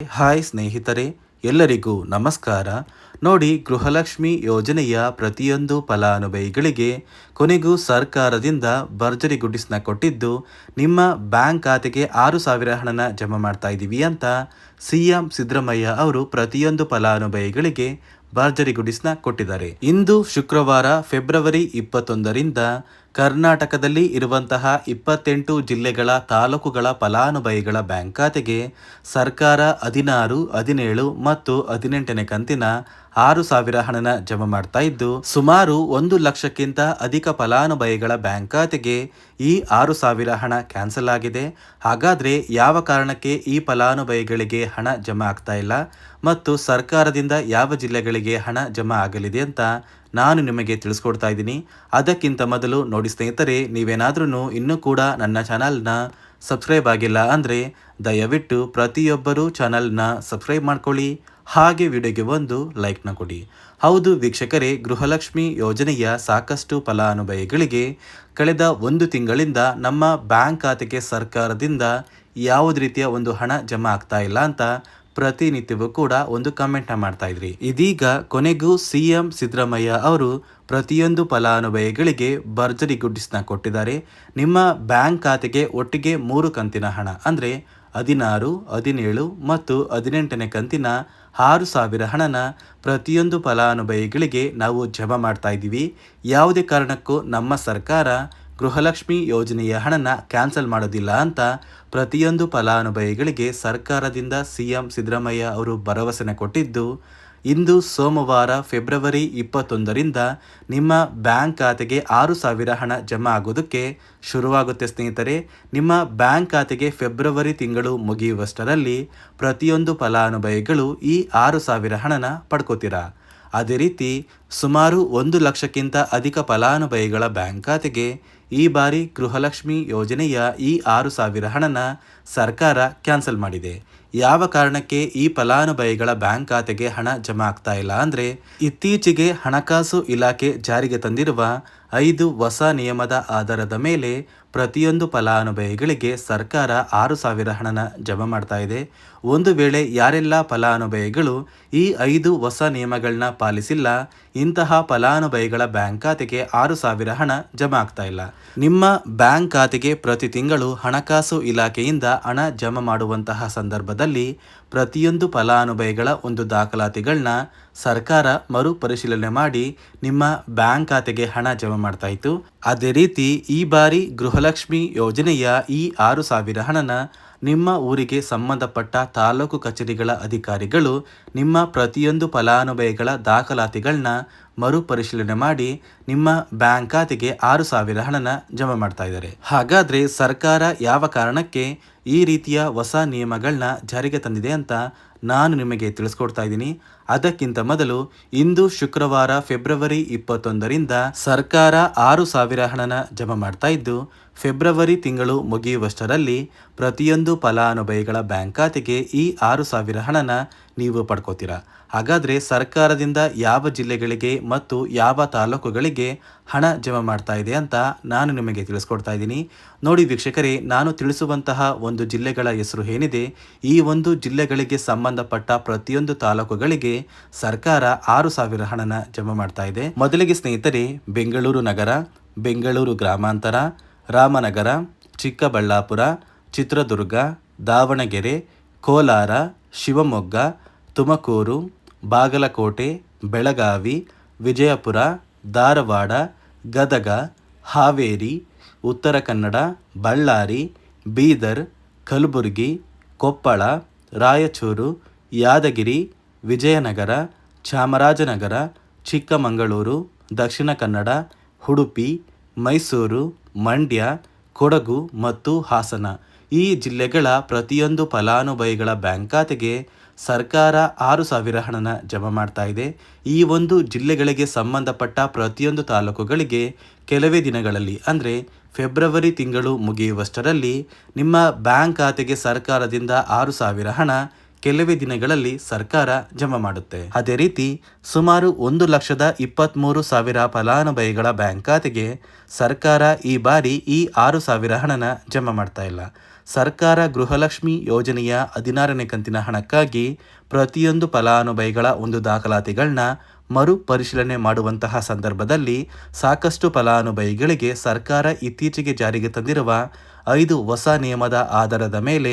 Hi ಸ್ನೇಹಿತರೆ, ಎಲ್ಲರಿಗೂ ನಮಸ್ಕಾರ. ನೋಡಿ, ಗೃಹಲಕ್ಷ್ಮಿ ಯೋಜನೆಯ ಪ್ರತಿಯೊಂದು ಫಲಾನುಭವಿಗಳಿಗೆ ಕೊನೆಗೂ ಸರ್ಕಾರದಿಂದ ಭರ್ಜರಿ ಗುಡಿಸ್ನ ಕೊಟ್ಟಿದ್ದು, ನಿಮ್ಮ ಬ್ಯಾಂಕ್ ಖಾತೆಗೆ ಆರು ಸಾವಿರ ಹಣನ ಜಮಾ ಮಾಡ್ತಾ ಇದ್ದೀವಿ ಅಂತ ಸಿ ಎಂ ಸಿದ್ದರಾಮಯ್ಯ ಅವರು ಪ್ರತಿಯೊಂದು ಫಲಾನುಭವಿಗಳಿಗೆ ಭರ್ಜರಿ ಗುಡಿಸ್ನ ಕೊಟ್ಟಿದ್ದಾರೆ. ಇಂದು ಶುಕ್ರವಾರ ಫೆಬ್ರವರಿ ಇಪ್ಪತ್ತೊಂದರಿಂದ ಕರ್ನಾಟಕದಲ್ಲಿ ಇರುವಂತಹ ಇಪ್ಪತ್ತೆಂಟು ಜಿಲ್ಲೆಗಳ ತಾಲೂಕುಗಳ ಫಲಾನುಭವಿಗಳ ಬ್ಯಾಂಕ್ ಖಾತೆಗೆ ಸರ್ಕಾರ ಹದಿನಾರು, ಹದಿನೇಳು ಮತ್ತು ಹದಿನೆಂಟನೇ ಕಂತಿನ ಆರು ಸಾವಿರ ಹಣನ ಜಮಾ ಮಾಡ್ತಾ ಇದ್ದು, ಸುಮಾರು ಒಂದು ಲಕ್ಷಕ್ಕಿಂತ ಅಧಿಕ ಫಲಾನುಭವಿಗಳ ಬ್ಯಾಂಕ್ ಖಾತೆಗೆ ಈ ಆರು ಸಾವಿರ ಹಣ ಕ್ಯಾನ್ಸಲ್ ಆಗಿದೆ. ಹಾಗಾದ್ರೆ ಯಾವ ಕಾರಣಕ್ಕೆ ಈ ಫಲಾನುಭವಿಗಳಿಗೆ ಹಣ ಜಮಾ ಆಗ್ತಾ ಇಲ್ಲ? ಮತ್ತು ಸರ್ಕಾರದಿಂದ ಯಾವ ಜಿಲ್ಲೆಗಳಿಗೆ ಹಣ ಜಮಾ ಆಗಲಿದೆ ಅಂತ ನಾನು ನಿಮಗೆ ತಿಳಿಸ್ಕೊಡ್ತಾ ಇದ್ದೀನಿ. ಅದಕ್ಕಿಂತ ಮೊದಲು ನೋಡಿ ಸ್ನೇಹಿತರೆ ನೀವೇನಾದ್ರೂ ಇನ್ನೂ ಕೂಡ ನನ್ನ ಚಾನಲ್ನ ಸಬ್ಸ್ಕ್ರೈಬ್ ಆಗಿಲ್ಲ ಅಂದರೆ ದಯವಿಟ್ಟು ಪ್ರತಿಯೊಬ್ಬರೂ ಚಾನಲ್ನ ಸಬ್ಸ್ಕ್ರೈಬ್ ಮಾಡ್ಕೊಳ್ಳಿ, ಹಾಗೆ ವಿಡಿಯೋಗೆ ಒಂದು ಲೈಕ್ನ ಕೊಡಿ. ಹೌದು ವೀಕ್ಷಕರೇ, ಗೃಹಲಕ್ಷ್ಮಿ ಯೋಜನೆಯ ಸಾಕಷ್ಟು ಫಲಾನುಭವಿಗಳಿಗೆ ಕಳೆದ ಒಂದು ತಿಂಗಳಿಂದ ನಮ್ಮ ಬ್ಯಾಂಕ್ ಖಾತೆಗೆ ಸರ್ಕಾರದಿಂದ ಯಾವುದೇ ರೀತಿಯ ಒಂದು ಹಣ ಜಮಾ ಆಗ್ತಾ ಇಲ್ಲ ಅಂತ ಪ್ರತಿನಿತ್ಯವೂ ಕೂಡ ಒಂದು ಕಮೆಂಟ್ನ ಮಾಡ್ತಾ ಇದ್ರಿ. ಇದೀಗ ಕೊನೆಗೂ ಸಿಎಂ ಸಿದ್ದರಾಮಯ್ಯ ಅವರು ಪ್ರತಿಯೊಂದು ಫಲಾನುಭವಿಗಳಿಗೆ ಭರ್ಜರಿ ಗುಡ್ಡಿಸ್ನ ಕೊಟ್ಟಿದ್ದಾರೆ. ನಿಮ್ಮ ಬ್ಯಾಂಕ್ ಖಾತೆಗೆ ಒಟ್ಟಿಗೆ ಮೂರು ಕಂತಿನ ಹಣ, ಅಂದರೆ ಹದಿನಾರು, ಹದಿನೇಳು ಮತ್ತು ಹದಿನೆಂಟನೇ ಕಂತಿನ ಆರು ಸಾವಿರ ಹಣನ ಪ್ರತಿಯೊಂದು ಫಲಾನುಭವಿಗಳಿಗೆ ನಾವು ಜಮಾ ಮಾಡ್ತಾ ಇದ್ದೀವಿ ಯಾವುದೇ ಕಾರಣಕ್ಕೂ ನಮ್ಮ ಸರ್ಕಾರ ಗೃಹಲಕ್ಷ್ಮಿ ಯೋಜನೆಯ ಹಣನ ಕ್ಯಾನ್ಸಲ್ ಮಾಡೋದಿಲ್ಲ ಅಂತ ಪ್ರತಿಯೊಂದು ಫಲಾನುಭವಿಗಳಿಗೆ ಸರ್ಕಾರದಿಂದ ಸಿಎಂ ಸಿದ್ದರಾಮಯ್ಯ ಅವರು ಭರವಸೆನ ಕೊಟ್ಟಿದ್ದು, ಇಂದು ಸೋಮವಾರ ಫೆಬ್ರವರಿ ಇಪ್ಪತ್ತೊಂದರಿಂದ ನಿಮ್ಮ ಬ್ಯಾಂಕ್ ಖಾತೆಗೆ ಆರು ಸಾವಿರ ಹಣ ಜಮಾ ಆಗೋದಕ್ಕೆ ಶುರುವಾಗುತ್ತೆ ಸ್ನೇಹಿತರೆ. ನಿಮ್ಮ ಬ್ಯಾಂಕ್ ಖಾತೆಗೆ ಫೆಬ್ರವರಿ ತಿಂಗಳು ಮುಗಿಯುವಷ್ಟರಲ್ಲಿ ಪ್ರತಿಯೊಂದು ಫಲಾನುಭವಿಗಳು ಈ ಆರು ಸಾವಿರ ಹಣನ ಪಡ್ಕೋತೀರಾ. ಅದೇ ರೀತಿ, ಸುಮಾರು ಒಂದು ಲಕ್ಷಕ್ಕಿಂತ ಅಧಿಕ ಫಲಾನುಭವಿಗಳ ಬ್ಯಾಂಕ್ ಖಾತೆಗೆ ಈ ಬಾರಿ ಗೃಹಲಕ್ಷ್ಮಿ ಯೋಜನೆಯ ಈ ಆರು ಸಾವಿರ ಹಣನ ಸರ್ಕಾರ ಕ್ಯಾನ್ಸಲ್ ಮಾಡಿದೆ. ಯಾವ ಕಾರಣಕ್ಕೆ ಈ ಫಲಾನುಭವಿಗಳ ಬ್ಯಾಂಕ್ ಖಾತೆಗೆ ಹಣ ಜಮಾ ಆಗ್ತಾ ಇಲ್ಲ ಅಂದರೆ ಇತ್ತೀಚೆಗೆ ಹಣಕಾಸು ಇಲಾಖೆ ಜಾರಿಗೆ ತಂದಿರುವ ಐದು ಹೊಸ ನಿಯಮದ ಆಧಾರದ ಮೇಲೆ ಪ್ರತಿಯೊಂದು ಫಲಾನುಭವಿಗಳಿಗೆ ಸರ್ಕಾರ ಆರು ಸಾವಿರ ಹಣನ ಜಮಾ ಮಾಡ್ತಾ ಇದೆ. ಒಂದು ವೇಳೆ ಯಾರೆಲ್ಲ ಫಲಾನುಭವಿಗಳು ಈ ಐದು ಹೊಸ ನಿಯಮಗಳನ್ನ ಪಾಲಿಸಿಲ್ಲ, ಇಂತಹ ಫಲಾನುಭವಿಗಳ ಬ್ಯಾಂಕ್ ಖಾತೆಗೆ ಆರು ಸಾವಿರ ಹಣ ಜಮಾ ಆಗ್ತಾ ಇಲ್ಲ. ನಿಮ್ಮ ಬ್ಯಾಂಕ್ ಖಾತೆಗೆ ಪ್ರತಿ ತಿಂಗಳು ಹಣಕಾಸು ಇಲಾಖೆಯಿಂದ ಹಣ ಜಮಾ ಮಾಡುವಂತಹ ಸಂದರ್ಭದಲ್ಲಿ ಪ್ರತಿಯೊಂದು ಫಲಾನುಭವಿಗಳ ಒಂದು ದಾಖಲಾತಿಗಳನ್ನ ಸರ್ಕಾರ ಮರುಪರಿಶೀಲನೆ ಮಾಡಿ ನಿಮ್ಮ ಬ್ಯಾಂಕ್ ಖಾತೆಗೆ ಹಣ ಜಮಾ ಮಾಡ್ತಾ ಇತ್ತು. ಅದೇ ರೀತಿ ಈ ಬಾರಿ ಗೃಹಲಕ್ಷ್ಮಿ ಯೋಜನೆಯ ಈ ಆರು ಸಾವಿರ ಹಣನ ನಿಮ್ಮ ಊರಿಗೆ ಸಂಬಂಧಪಟ್ಟ ತಾಲೂಕು ಕಚೇರಿಗಳ ಅಧಿಕಾರಿಗಳು ನಿಮ್ಮ ಪ್ರತಿಯೊಂದು ಫಲಾನುಭವಿಗಳ ದಾಖಲಾತಿಗಳನ್ನ ಮರುಪರಿಶೀಲನೆ ಮಾಡಿ ನಿಮ್ಮ ಬ್ಯಾಂಕ್ ಖಾತೆಗೆ ಆರು ಸಾವಿರ ಹಣನ ಜಮಾ ಮಾಡ್ತಾ ಇದ್ದಾರೆ. ಹಾಗಾದ್ರೆ ಸರ್ಕಾರ ಯಾವ ಕಾರಣಕ್ಕೆ ಈ ರೀತಿಯ ಹೊಸ ನಿಯಮಗಳನ್ನ ಜಾರಿಗೆ ತಂದಿದೆ ಅಂತ ನಾನು ನಿಮಗೆ ತಿಳಿಸ್ಕೊಡ್ತಾ ಇದ್ದೀನಿ. ಅದಕ್ಕಿಂತ ಮೊದಲು ಇಂದು ಶುಕ್ರವಾರ ಫೆಬ್ರವರಿ ಇಪ್ಪತ್ತೊಂದರಿಂದ ಸರ್ಕಾರ ಆರು ಸಾವಿರ ಹಣನ ಜಮಾ ಮಾಡ್ತಾ ಇದ್ದು ಫೆಬ್ರವರಿ ತಿಂಗಳು ಮುಗಿಯುವಷ್ಟರಲ್ಲಿ ಪ್ರತಿಯೊಂದು ಫಲಾನುಭವಿಗಳ ಬ್ಯಾಂಕ್ ಖಾತೆಗೆ ಈ ಆರು ಸಾವಿರ ಹಣನ ನೀವು ಪಡ್ಕೋತೀರಾ? ಹಾಗಾದರೆ ಸರ್ಕಾರದಿಂದ ಯಾವ ಜಿಲ್ಲೆಗಳಿಗೆ ಮತ್ತು ಯಾವ ತಾಲೂಕುಗಳಿಗೆ ಹಣ ಜಮಾ ಮಾಡ್ತಾ ಇದೆ ಅಂತ ನಾನು ನಿಮಗೆ ತಿಳಿಸ್ಕೊಡ್ತಾ ಇದ್ದೀನಿ. ನೋಡಿ ವೀಕ್ಷಕರೇ, ನಾನು ತಿಳಿಸುವಂತಹ ಒಂದು ಜಿಲ್ಲೆಗಳ ಹೆಸರು ಏನಿದೆ? ಈ ಒಂದು ಜಿಲ್ಲೆಗಳಿಗೆ ಸಂಬಂಧಪಟ್ಟ ಪ್ರತಿಯೊಂದು ತಾಲೂಕುಗಳಿಗೆ ಸರ್ಕಾರ ಆರು ಸಾವಿರ ಹಣನ ಜಮಾ ಮಾಡ್ತಾ ಇದೆ. ಮೊದಲಿಗೆ ಸ್ನೇಹಿತರೆ, ಬೆಂಗಳೂರು ನಗರ, ಬೆಂಗಳೂರು ಗ್ರಾಮಾಂತರ ರಾಮನಗರ, ಚಿಕ್ಕಬಳ್ಳಾಪುರ, ಚಿತ್ರದುರ್ಗ, ದಾವಣಗೆರೆ, ಕೋಲಾರ, ಶಿವಮೊಗ್ಗ, ತುಮಕೂರು, ಬಾಗಲಕೋಟೆ, ಬೆಳಗಾವಿ, ವಿಜಯಪುರ, ಧಾರವಾಡ, ಗದಗ, ಹಾವೇರಿ, ಉತ್ತರ ಕನ್ನಡ, ಬಳ್ಳಾರಿ, ಬೀದರ್, ಕಲಬುರಗಿ, ಕೊಪ್ಪಳ, ರಾಯಚೂರು, ಯಾದಗಿರಿ, ವಿಜಯನಗರ, ಚಾಮರಾಜನಗರ, ಚಿಕ್ಕಮಗಳೂರು, ದಕ್ಷಿಣ ಕನ್ನಡ, ಉಡುಪಿ, ಮೈಸೂರು ಮಂಡ್ಯ, ಕೊಡಗು ಮತ್ತು ಹಾಸನ. ಈ ಜಿಲ್ಲೆಗಳ ಪ್ರತಿಯೊಂದು ಫಲಾನುಭವಿಗಳ ಬ್ಯಾಂಕ್ ಖಾತೆಗೆ ಸರ್ಕಾರ ಆರು ಸಾವಿರ ಹಣನ ಜಮಾ ಮಾಡ್ತಾ ಇದೆ. ಈ ಒಂದು ಜಿಲ್ಲೆಗಳಿಗೆ ಸಂಬಂಧಪಟ್ಟ ಪ್ರತಿಯೊಂದು ತಾಲೂಕುಗಳಿಗೆ ಕೆಲವೇ ದಿನಗಳಲ್ಲಿ, ಅಂದರೆ ಫೆಬ್ರವರಿ ತಿಂಗಳು ಮುಗಿಯುವಷ್ಟರಲ್ಲಿ ನಿಮ್ಮ ಬ್ಯಾಂಕ್ ಖಾತೆಗೆ ಸರ್ಕಾರದಿಂದ ಆರು ಸಾವಿರ ಹಣ ಕೆಲವೇ ದಿನಗಳಲ್ಲಿ ಸರ್ಕಾರ ಜಮಾ ಮಾಡುತ್ತೆ. ಅದೇ ರೀತಿ, ಸುಮಾರು ಒಂದು ಲಕ್ಷದ ಇಪ್ಪತ್ತ್ಮೂರು ಸಾವಿರ ಫಲಾನುಭವಿಗಳ ಬ್ಯಾಂಕ್ ಖಾತೆಗೆ ಸರ್ಕಾರ ಈ ಬಾರಿ ಈ ಆರು ಸಾವಿರ ಹಣನ ಜಮಾ ಮಾಡ್ತಾ ಇಲ್ಲ. ಸರ್ಕಾರ ಗೃಹಲಕ್ಷ್ಮಿ ಯೋಜನೆಯ ಹದಿನಾರನೇ ಕಂತಿನ ಹಣಕ್ಕಾಗಿ ಪ್ರತಿಯೊಂದು ಫಲಾನುಭವಿಗಳ ಒಂದು ದಾಖಲಾತಿಗಳನ್ನ ಮರು ಪರಿಶೀಲನೆ ಮಾಡುವಂತಹ ಸಂದರ್ಭದಲ್ಲಿ ಸಾಕಷ್ಟು ಫಲಾನುಭವಿಗಳಿಗೆ ಸರ್ಕಾರ ಇತ್ತೀಚೆಗೆ ಜಾರಿಗೆ ತಂದಿರುವ ಐದು ಹೊಸ ನಿಯಮದ ಆಧಾರದ ಮೇಲೆ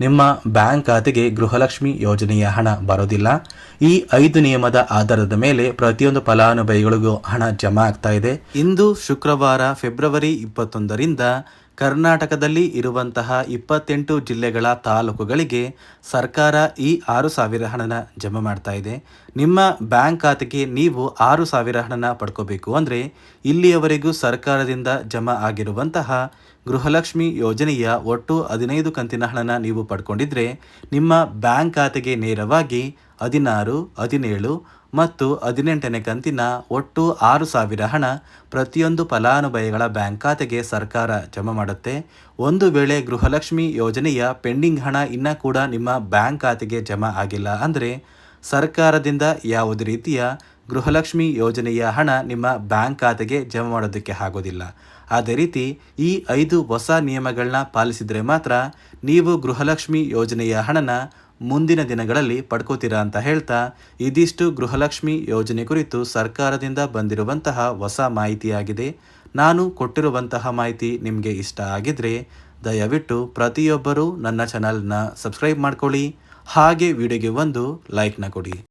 ನಿಮ್ಮ ಬ್ಯಾಂಕ್ ಖಾತೆಗೆ ಗೃಹಲಕ್ಷ್ಮಿ ಯೋಜನೆಯ ಹಣ ಬರೋದಿಲ್ಲ. ಈ ಐದು ನಿಯಮದ ಆಧಾರದ ಮೇಲೆ ಪ್ರತಿಯೊಂದು ಫಲಾನುಭವಿಗಳಿಗೂ ಹಣ ಜಮಾ ಆಗ್ತಾ ಇದೆ. ಇಂದು ಶುಕ್ರವಾರ, ಫೆಬ್ರವರಿ ಇಪ್ಪತ್ತೊಂದರಿಂದ ಕರ್ನಾಟಕದಲ್ಲಿ ಇರುವಂತಹ ಇಪ್ಪತ್ತೆಂಟು ಜಿಲ್ಲೆಗಳ ತಾಲೂಕುಗಳಿಗೆ ಸರ್ಕಾರ ಈ ಆರು ಸಾವಿರ ಹಣನ ಜಮಾ ಮಾಡ್ತಾ ಇದೆ. ನಿಮ್ಮ ಬ್ಯಾಂಕ್ ಖಾತೆಗೆ ನೀವು ಆರು ಸಾವಿರ ಹಣನ ಪಡ್ಕೋಬೇಕು ಅಂದರೆ ಇಲ್ಲಿಯವರೆಗೂ ಸರ್ಕಾರದಿಂದ ಜಮಾ ಆಗಿರುವಂತಹ ಗೃಹಲಕ್ಷ್ಮಿ ಯೋಜನೆಯ ಒಟ್ಟು ಹದಿನೈದು ಕಂತಿನ ಹಣನ ನೀವು ಪಡ್ಕೊಂಡಿದ್ರೆ ನಿಮ್ಮ ಬ್ಯಾಂಕ್ ಖಾತೆಗೆ ನೇರವಾಗಿ ಹದಿನಾರು, ಹದಿನೇಳು ಮತ್ತು ಹದಿನೆಂಟನೇ ಕಂತಿನ ಒಟ್ಟು ಆರು ಸಾವಿರ ಹಣ ಪ್ರತಿಯೊಂದು ಫಲಾನುಭವಿಗಳ ಬ್ಯಾಂಕ್ ಖಾತೆಗೆ ಸರ್ಕಾರ ಜಮಾ ಮಾಡುತ್ತೆ. ಒಂದು ವೇಳೆ ಗೃಹಲಕ್ಷ್ಮಿ ಯೋಜನೆಯ ಪೆಂಡಿಂಗ್ ಹಣ ಇನ್ನೂ ಕೂಡ ನಿಮ್ಮ ಬ್ಯಾಂಕ್ ಖಾತೆಗೆ ಜಮಾ ಆಗಿಲ್ಲ ಅಂದರೆ ಸರ್ಕಾರದಿಂದ ಯಾವುದೇ ರೀತಿಯ ಗೃಹಲಕ್ಷ್ಮಿ ಯೋಜನೆಯ ಹಣ ನಿಮ್ಮ ಬ್ಯಾಂಕ್ ಖಾತೆಗೆ ಜಮಾ ಮಾಡೋದಕ್ಕೆ ಆಗೋದಿಲ್ಲ. ಅದೇ ರೀತಿ ಈ ಐದು ಹೊಸ ನಿಯಮಗಳನ್ನ ಪಾಲಿಸಿದರೆ ಮಾತ್ರ ನೀವು ಗೃಹಲಕ್ಷ್ಮಿ ಯೋಜನೆಯ ಹಣನ ಮುಂದಿನ ದಿನಗಳಲ್ಲಿ ಪಡ್ಕೋತೀರಾ ಅಂತ ಹೇಳ್ತಾ ಇದಿಷ್ಟು ಗೃಹಲಕ್ಷ್ಮಿ ಯೋಜನೆ ಕುರಿತು ಸರ್ಕಾರದಿಂದ ಬಂದಿರುವಂತಹ ಹೊಸ ಮಾಹಿತಿಯಾಗಿದೆ. ನಾನು ಕೊಟ್ಟಿರುವಂತಹ ಮಾಹಿತಿ ನಿಮಗೆ ಇಷ್ಟ ಆಗಿದ್ರೆ ದಯವಿಟ್ಟು ಪ್ರತಿಯೊಬ್ಬರೂ ನನ್ನ ಚಾನಲ್ನ ಸಬ್ಸ್ಕ್ರೈಬ್ ಮಾಡ್ಕೊಳ್ಳಿ. ಹಾಗೆ ವಿಡಿಯೋಗೆ ಒಂದು ಲೈಕ್ನ ಕೊಡಿ.